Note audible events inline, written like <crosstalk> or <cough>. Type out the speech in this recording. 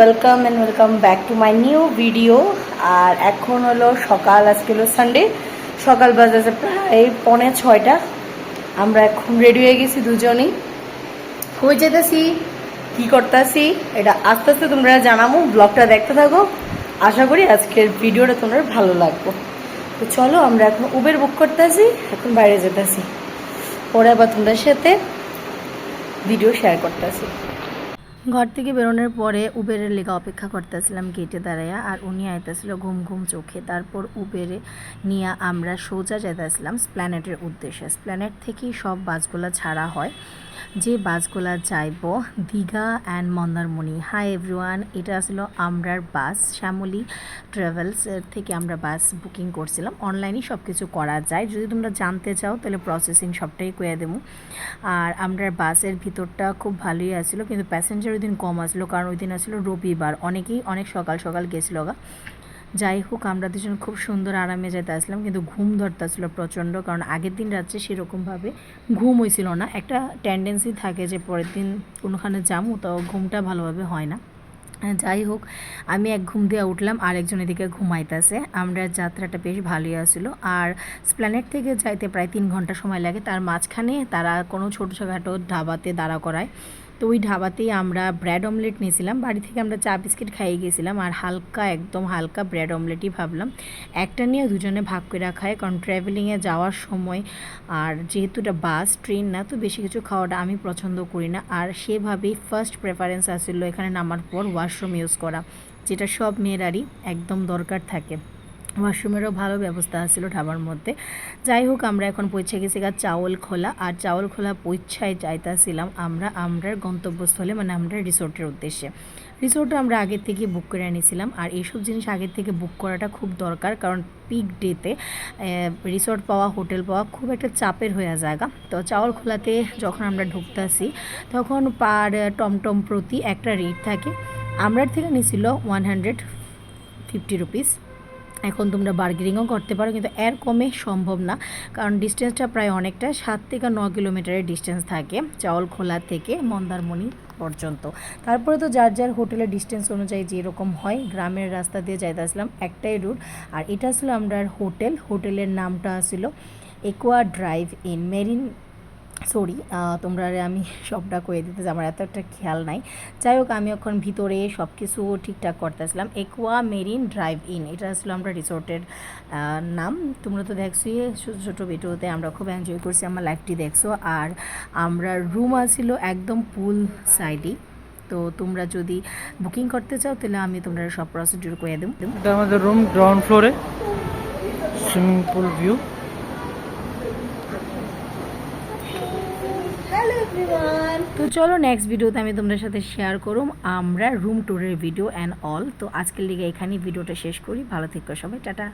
Welcome and welcome back to my new video আর এখন হলো সকাল, আজকে হলো সানডে সকাল বাজে প্রায় পৌনে ছয়টা। আমরা এখন রেডি হয়ে গেছি দুজনেই। হয়ে যেতেছি? কি করতেছি? এটা আস্তে আস্তে তোমরা জানাব ব্লগটা দেখতে থাকো। আশা করি আজকের ভিডিওটা তোমার ভালো লাগবে। তো চলো, আমরা এখন উবের বুক করতেছি, এখন বাইরে যেতেছি। পরে আবার তোমাদের সাথে ভিডিও শেয়ার করতেছি। ঘর থেকে বেরোনোর পরে উবেরের লেগা অপেক্ষা করতেছিলাম গেটে দাঁড়াইয়া, আর উনি আইতেছিল ঘুম ঘুম চোখে। তারপর উবেরে নিয়ে আমরা সোজা যেতেছিলাম স্প্ল্যানেটের উদ্দেশ্যে। স্প্ল্যানেট থেকেই সব বাসগুলো ছাড়া হয়। যে বাসগুলা যাইব, Digha and Mandarmani. Hi everyone এটা আসলো আমরার বাস, শ্যামলী ট্রাভেলসের থেকে আমরা বাস বুকিং করছিলাম। অনলাইনে সব কিছু করা যায়। যদি তোমরা জানতে চাও, তাহলে প্রসেসিং সবটাই করে দেবো। আর আমরার বাসের ভিতরটা খুব ভালোই আসছিল কিন্তু প্যাসেঞ্জার ওই দিন কম আসলো, কারণ ওই দিন আসলো রবিবার। অনেকেই অনেক সকাল সকাল গেছিল গা। যাই হোক, আমরা দুজন খুব সুন্দর আরামে যেতে আসলাম, কিন্তু ঘুম ধরতেছিল প্রচণ্ড, কারণ আগের দিন রাত্রে সেরকমভাবে ঘুম হয়েছিল না। একটা টেন্ডেন্সি থাকে যে পরের দিন কোনোখানে যাব, তো ঘুমটা ভালোভাবে হয় না। যাই হোক, আমি এক ঘুম দিয়ে উঠলাম, আর একজন এদিকে ঘুমাইতেছে। আমরা যাত্রাটা বেশ ভালোই আসলো, আর স্প্ল্যানেট থেকে যাইতে প্রায় তিন ঘণ্টা সময় লাগে। তার মাঝখানে তারা কোনো ছোটোখাটো ধাবাতে দাঁড়া করায়। তো ওই ঢাবাতেই আমরা ব্রেড অমলেট নিয়েছিলাম। বাড়ি থেকে আমরা চা বিস্কিট খাইয়ে গেছিলাম আর হালকা, একদম হালকা ব্রেড অমলেটই ভাবলাম। একটা নিয়ে দুজনে ভাগ করে খায় কারণ ট্রাভেলিংয়ে যাওয়ার সময় আর যেহেতু এটা বাস ট্রেন না, তো বেশি কিছু খাওয়াটা আমি পছন্দ করি না। আর সেভাবেই ফার্স্ট প্রেফারেন্স আসছিল এখানে নামার পর ওয়াশরুম ইউজ করা, যেটা সব মেয়েরারই একদম দরকার থাকে। ওয়াশরুমেরও ভালো ব্যবস্থা ছিল ঢাবার মধ্যে। যাই হোক, আমরা এখন পৌঁছে গেছি গা চাউল খোলা। আর চাউল খোলা পৌঁছায় যাইতাছিলাম আমরা আমরার গন্তব্যস্থলে মানে আমরা রিসোর্টের উদ্দেশ্যে। রিসোর্টটা আমরা আগের থেকে বুক করে নিয়েছিলাম আর এইসব জিনিস আগের থেকে বুক করাটা খুব দরকার, কারণ পিক ডেতে রিসোর্ট পাওয়া, হোটেল পাওয়া খুব একটা চাপের হয়ে জায়গা তো চাউল খোলাতে যখন আমরা ঢুকতেছি, তখন পার টমটম প্রতি একটা রেট থাকে। আমরার থেকে নিয়েছিল ওয়ান হান্ড্রেড ফিফটি রুপিস এখন তোমরা বার্গেনিংও করতে পারো, কিন্তু এর কমে সম্ভব না। কারণ ডিস্টেন্সটা প্রায় অনেকটা, সাত থেকে ন কিলোমিটারের ডিস্টেন্স থাকে চাউল খোলা থেকে মন্দারমণি পর্যন্ত। তারপরে তো যার যার হোটেলের ডিস্টেন্স অনুযায়ী যেরকম হয়, গ্রামের রাস্তা দিয়ে যাইতে আসলাম, একটাই রুট আর এটা আসলে আমরা হোটেল। হোটেলের নামটা আসলো aqua drive in marine sorry তোমরা আমি <laughs> সবটা করে দিতে আমার এত একটা খেয়াল নাই। যাই হোক আমি এখন ভিতরে সব কিছু ঠিকঠাক করতেছিলাম। একোয়া মেরিন ড্রাইভ ইন এটা আসলে আমরা রিসোর্টের নাম। তোমরা তো দেখছোই, ছোটো ছোটো ভিডিওতে আমরা খুব এনজয় করছি, আমার লাইফটি দেখছ। আর আমরা রুম আছিল একদম পুল সাইডেই তো তোমরা যদি বুকিং করতে চাও, তাহলে আমি তোমরা সব প্রসিডিউর করে দেবো। আমাদের রুম গ্রাউন্ড ফ্লোরে সুইমিং পুল ভিউ তো চলো নেক্সট ভিডিওতে আমি তোমাদের সাথে শেয়ার করুম আমরা রুম ট্যুরের ভিডিও অ্যান্ড অল তো আজকের লিগে এখানেই ভিডিওটা শেষ করি। ভালো থেকো সবাই, টাটা।